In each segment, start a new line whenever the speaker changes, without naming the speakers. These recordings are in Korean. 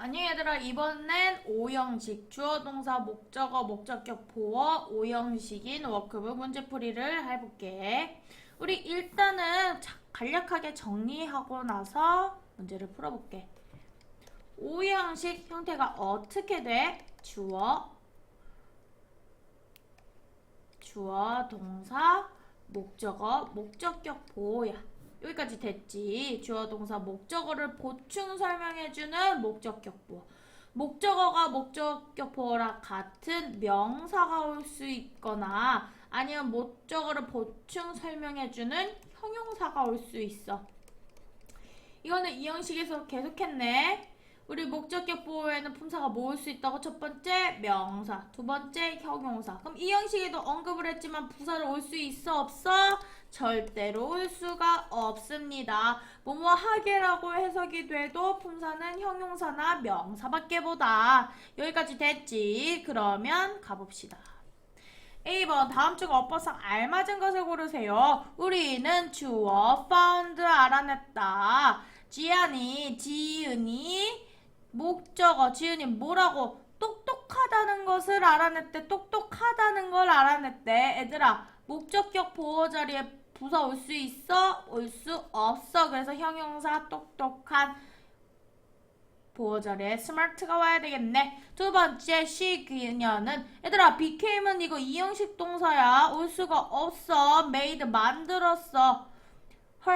아니 얘들아 이번엔 오형식 주어 동사 목적어 목적격 보어 오형식인 워크북 문제풀이를 해볼게. 우리 일단은 자- 간략하게 정리하고 나서 문제를 풀어볼게. 오형식 형태가 어떻게 돼? 주어 주어 동사 목적어 목적격 보호야. 여기까지 됐지. 주어 동사 목적어를 보충 설명해주는 목적격 보호. 목적어가 목적격 보호랑 같은 명사가 올 수 있거나 아니면 목적어를 보충 설명해주는 형용사가 올 수 있어. 이거는 이 형식에서 계속했네. 우리 목적격 보호에는 품사가 뭐올수 있다고? 첫 번째 명사, 두 번째 형용사. 그럼 이 형식에도 언급을 했지만 부사를 올 수 있어 없어? 절대로 올 수가 없습니다. 뭐뭐 하게라고 해석이 돼도 품사는 형용사나 명사밖에 보다. 여기까지 됐지? 그러면 가봅시다. A번 다음 중 어법상 알맞은 것을 고르세요. 우리는 주어 found 알아냈다. 지안이 지은이 목적어 지은이 뭐라고 똑똑하다는 것을 알아냈대. 똑똑하다는 걸 알아냈대. 애들아 목적격 보호 자리에 부사 올 수 있어? 올 수 없어. 그래서 형용사 똑똑한 보호 자리에 스마트가 와야 되겠네. 두 번째 시 그녀는 얘들아 became은 이거 이형식 동사야. 올 수가 없어. made 만들었어.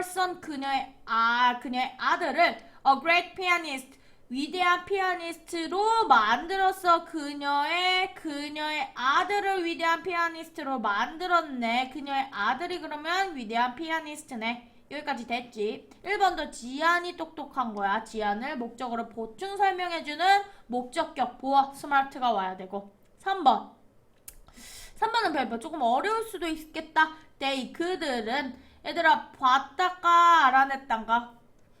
son 그녀의 아 그녀의 아들을 a great pianist 위대한 피아니스트로 만들었어. 그녀의 그녀의 아들을 위대한 피아니스트로 만들었네. 그녀의 아들이 그러면 위대한 피아니스트네. 여기까지 됐지. 1번도 지안이 똑똑한 거야. 지안을 목적으로 보충 설명해주는 목적격 보어 스마트가 와야 되고. 3번. 3번은 별표 조금 어려울 수도 있겠다. they 그들은 얘들아 봤다가 알아냈단가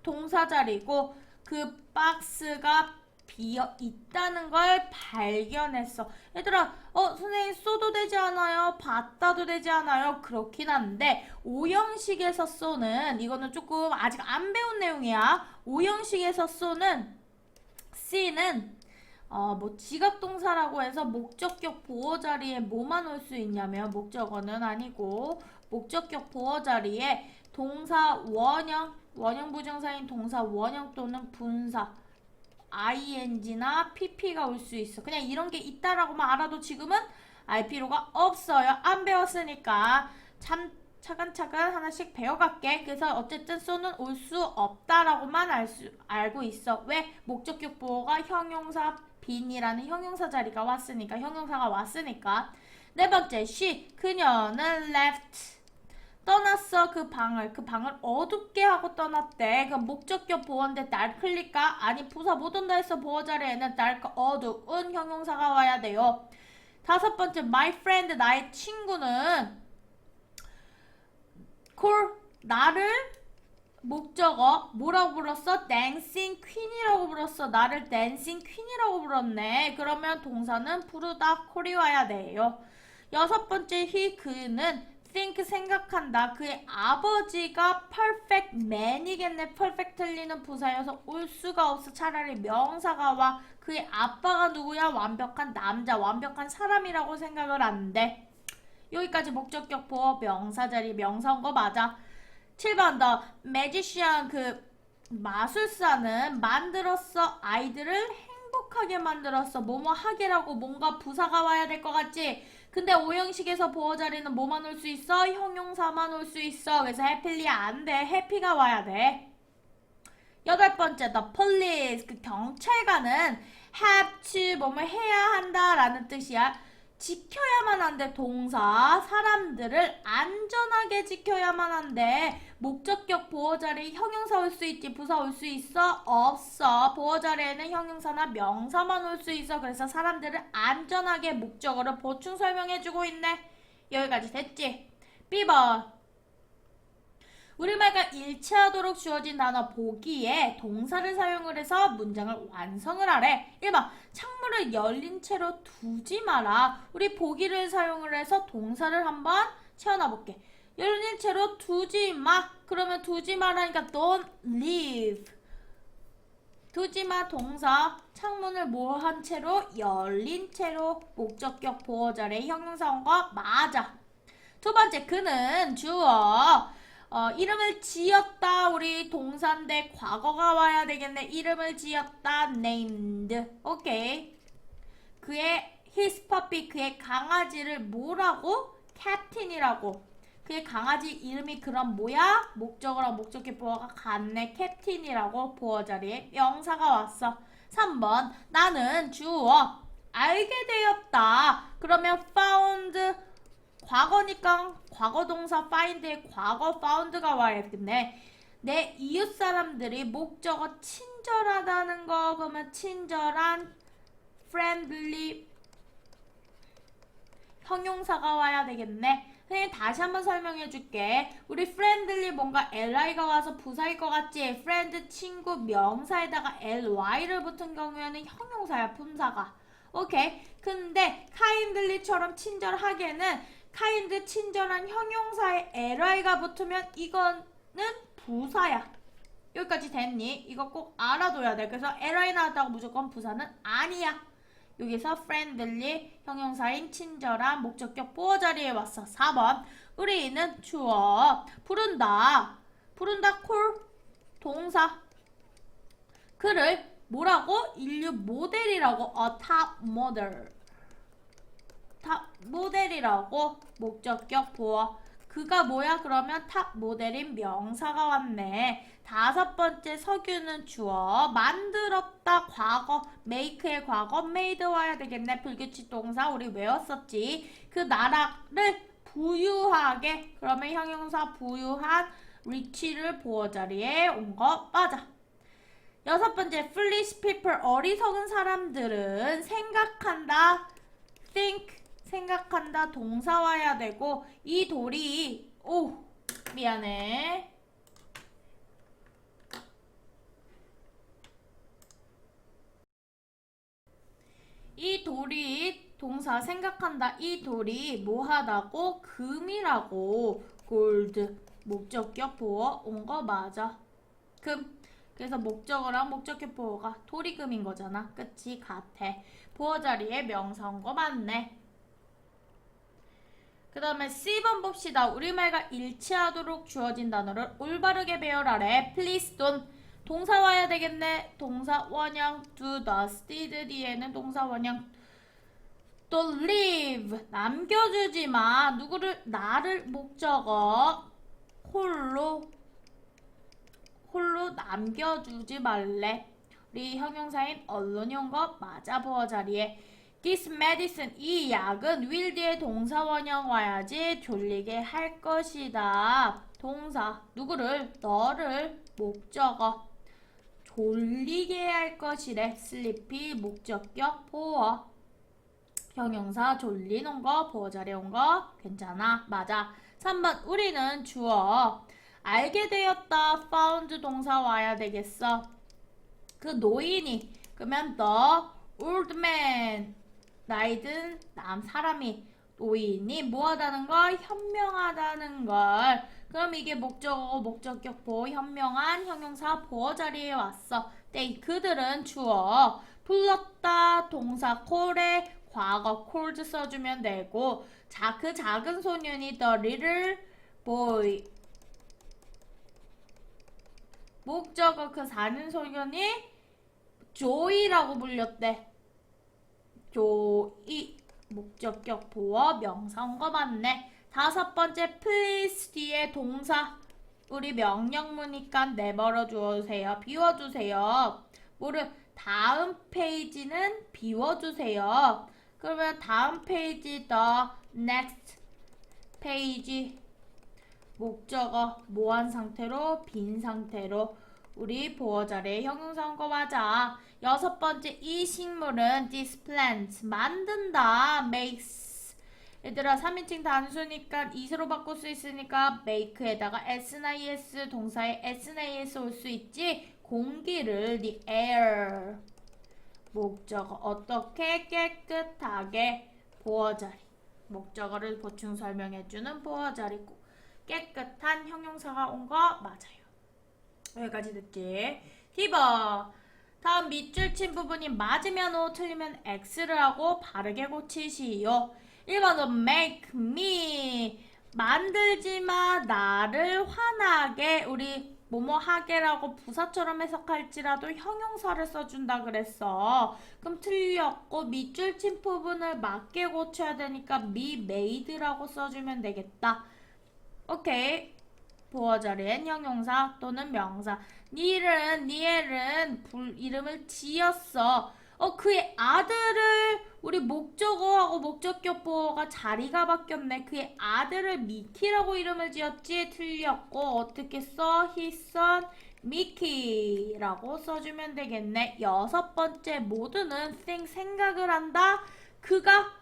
동사 자리고 그 박스가 비어 있다는 걸 발견했어. 얘들아, 어, 선생님 쏘도 되지 않아요? 봤다도 되지 않아요? 그렇긴 한데, 오형식에서 쏘는, 이거는 조금 아직 안 배운 내용이야. 오형식에서 쏘는 C는, 어, 뭐, 지각동사라고 해서 목적격 보호 자리에 뭐만 올 수 있냐면, 목적어는 아니고, 목적격 보호 자리에 동사 원형, 원형 부정사인 동사 원형 또는 분사, ing나 pp가 올 수 있어. 그냥 이런 게 있다라고만 알아도 지금은 알 필요가 없어요. 안 배웠으니까 참 차근차근 하나씩 배워갈게. 그래서 어쨌든 쏘는 올 수 없다라고만 알 수, 알고 있어. 왜? 목적격 보호가 형용사 빈이라는 형용사 자리가 왔으니까 형용사가 왔으니까. 네 번째 she 그녀는 left 떠났어 그 방을. 그 방을 어둡게 하고 떠났대. 그 목적격 보호인데 dark니까? 아니 부사 못 온다 했어 보호 자리에는 dark 어두운 형용사가 와야 돼요. 다섯 번째 my friend 나의 친구는 call 나를 목적어 뭐라고 불렀어? dancing queen이라고 불렀어. 나를 dancing queen이라고 불렀네. 그러면 동사는 부르다 call이 와야 돼요. 여섯 번째 he 그는 think 생각한다. 그의 아버지가 perfect man이겠네. perfectly는 부사여서 올 수가 없어. 차라리 명사가 와. 그의 아빠가 누구야? 완벽한 남자, 완벽한 사람이라고 생각을 한대. 여기까지 목적격 보호 명사 자리 명사인 거 맞아. 7번 더 magician 그 마술사는 만들었어 아이들을 행복하게 만들었어 뭐뭐 하게라고 뭔가 부사가 와야 될 것 같지 근데 오형식에서 보호 자리는 뭐만 올 수 있어? 형용사만 올 수 있어. 그래서 해피리 안 돼. 해피가 와야 돼. 여덟 번째, the police. 그 경찰관은 have to 뭐뭐 해야 한다라는 뜻이야. 지켜야만 한대 동사. 사람들을 안전하게 지켜야만 한대. 목적격 보호 자리 형용사 올 수 있지. 부사 올 수 있어? 없어. 보호 자리에는 형용사나 명사만 올 수 있어. 그래서 사람들을 안전하게 목적어로 보충 설명해주고 있네. 여기까지 됐지? B번 우리말과 일치하도록 주어진 단어 보기에 동사를 사용을 해서 문장을 완성을 하래. 1번 창문을 열린 채로 두지 마라. 우리 보기를 사용을 해서 동사를 한번 채워놔 볼게. 열린 채로 두지 마. 그러면 두지 마라니까 don't leave. 두지 마 동사 창문을 뭐한 채로 열린 채로 목적격 보호 자리에 형용사원과 맞아. 두 번째 그는 주어 어, 이름을 지었다 우리 동사인데 과거가 와야 되겠네. 이름을 지었다 named. 오케이. 그의 his puppy 그의 강아지를 뭐라고? 캡틴이라고. 그의 강아지 이름이 그럼 뭐야? 목적어랑 목적격 보어가 같네. 캡틴이라고 보어 자리에 명사가 왔어. 3번 나는 주어 알게 되었다. 그러면 found 과거니까 과거 동사 find의 과거 found가 와야겠네. 내 이웃 사람들이 목적어 친절하다는 거 그러면 친절한 friendly 형용사가 와야 되겠네. 선생님 다시 한번 설명해 줄게. 우리 friendly 뭔가 li가 와서 부사일 것 같지? friend 친구 명사에다가 ly를 붙은 경우에는 형용사야 품사가. 오케이. 근데 kindly처럼 친절하게는 kind 친절한 형용사에 ly가 붙으면 이거는 부사야. 여기까지 됐니? 이거 꼭 알아둬야 돼. 그래서 ly 나왔다고 무조건 부사는 아니야. 여기서 friendly 형용사인 친절한 목적격 보호 자리에 왔어. 4번. 우리는 주어 부른다. 부른다 콜 동사. 그를 뭐라고? 인류 모델이라고 a top model. 탑 모델이라고 목적격 보어. 그가 뭐야? 그러면 탑 모델인 명사가 왔네. 다섯 번째 석유는 주어 만들었다 과거 make의 과거 made 와야 되겠네. 불규칙 동사 우리 외웠었지. 그 나라를 부유하게 그러면 형용사 부유한 rich를 보어 자리에 온 거 맞아. 여섯 번째 foolish people 어리석은 사람들은 생각한다 think 생각한다 동사 와야 되고 이 돌이 오 미안해. 이 돌이 동사 생각한다 이 돌이 뭐하다고? 금이라고. 골드 목적격 보어 온 거 맞아. 금. 그래서 목적어랑 목적격 보어가 돌이 금인 거잖아. 그치? 같아. 보어 자리에 명사 온거 맞네 그 다음에 C번 봅시다. 우리말과 일치하도록 주어진 단어를 올바르게 배열하래. Please don't. 동사 와야 되겠네. 동사 원형 do, does, did 뒤에는 동사 원형 don't leave. 남겨주지 마. 누구를 나를 목적어 홀로 홀로 남겨주지 말래. 우리 형용사인 언론이 온거 맞아 보어 자리에 This medicine 이 약은 will 뒤에 동사 원형 와야지 졸리게 할 것이다. 동사 누구를 너를 목적어 졸리게 할 것이래. sleepy 목적격 보어 형용사 졸리는 거 보어 자리에 온거 괜찮아 맞아. 3번 우리는 주어 알게 되었다 found 동사 와야 되겠어. 그 노인이 그러면 the old man 나이 든 남 사람이 노인이 뭐하다는 걸 현명하다는 걸. 그럼 이게 목적어 목적격 보호 현명한 형용사 보호 자리에 왔어. 네 그들은 주어 불렀다 동사 콜에 과거 콜드 써주면 되고 자 그 작은 소년이 the little 목적어 그 사는 소년이 조이라고 불렸대 조이 목적격 보어 명사인거 맞네. 다섯 번째 please 뒤에 동사 우리 명령문이니까 내버려 주세요. 비워주세요. 모르 다음 페이지는 비워주세요. 그러면 다음 페이지 the next 페이지 목적어 뭐한 상태로 빈 상태로 우리 보어 자리에 형용사인 거 맞아. 여섯 번째 이 식물은 this plant 만든다 makes. 얘들아 3인칭 단수니까 is로 바꿀 수 있으니까 make에다가 s나 es 동사에 s나 es 올 수 있지? 공기를 the air. 목적어 어떻게 깨끗하게 보어 자리. 목적어를 보충 설명해주는 보어 자리고 깨끗한 형용사가 온 거 맞아요. 여기까지 듣지. 티버 다음 밑줄 친 부분이 맞으면 O, 틀리면 X를 하고 바르게 고치시오. 1번은 make me 만들지 마 나를 화나게 우리 뭐뭐 하게라고 부사처럼 해석할지라도 형용사를 써준다 그랬어. 그럼 틀렸고 밑줄 친 부분을 맞게 고쳐야 되니까 me made라고 써주면 되겠다. 오케이. 보어 자리엔 형용사 또는 명사. 니엘은 니엘은 불 이름을 지었어. 어 그의 아들을 우리 목적어하고 목적격 보어가 자리가 바뀌었네. 그의 아들을 미키라고 이름을 지었지 틀렸고 어떻게 써? His son 미키라고 써주면 되겠네. 여섯 번째 모두는 think 생각을 한다. 그가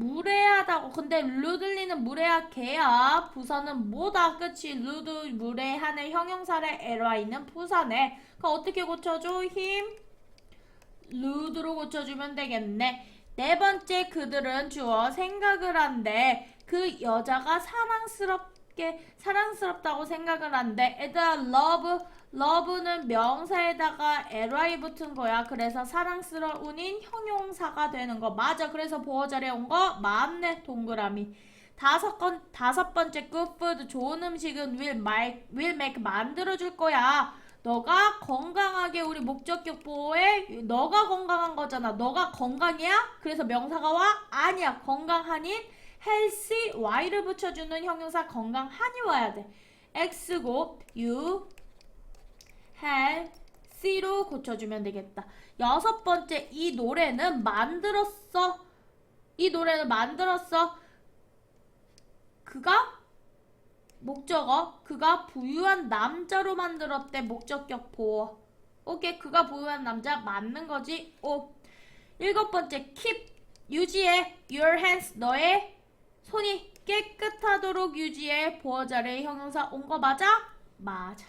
무례하다고. 근데 루들리는 무례하게야. 부사는 뭐다. 그치? 루드 무례하는 형용사를 ly는 부사네. 그럼 어떻게 고쳐줘? 힘 루드로 고쳐주면 되겠네. 네 번째 그들은 주어 생각을 한대. 그 여자가 사랑스럽 게 사랑스럽다고 생각을 한대. 얘들아 love love는 명사에다가 ly 붙은 거야. 그래서 사랑스러운인 형용사가 되는 거 맞아. 그래서 보어 자리에 온 거 맞네. 동그라미. 다섯 건 다섯 번째 good 좋은 음식은 will make will make 만들어 줄 거야. 너가 건강하게 우리 목적격 보호에 너가 건강한 거잖아. 너가 건강이야? 그래서 명사가 와? 아니야. 건강한인 healthy y를 붙여주는 형용사 건강한이 와야 돼. x고 you healthy로 고쳐주면 되겠다. 여섯 번째 이 노래는 만들었어. 이 노래는 만들었어. 그가 목적어 그가 부유한 남자로 만들었대 목적격 보어 오케이 그가 부유한 남자 맞는 거지 오 일곱 번째 keep 유지해 your hands 너의 손이 깨끗하도록 유지해 자리의 형용사 온 거 맞아? 맞아.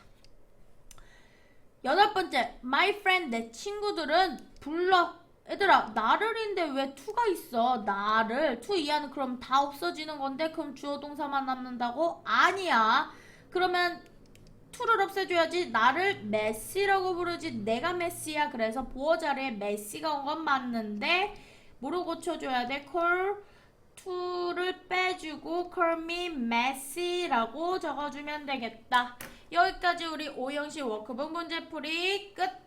여덟 번째 my friend 내 친구들은 불러. 얘들아 나를인데 왜 투가 있어? 나를. 투 이하는 그럼 다 없어지는 건데 그럼 주어 동사만 남는다고? 아니야. 그러면 투를 없애줘야지 나를 메시라고 부르지. 내가 메시야. 그래서 자리에 메시가 온 건 맞는데 뭐로 고쳐줘야 돼? call 투를 빼주고 call me messy라고 적어주면 되겠다. 여기까지 우리 오형식 워크북 문제풀이 끝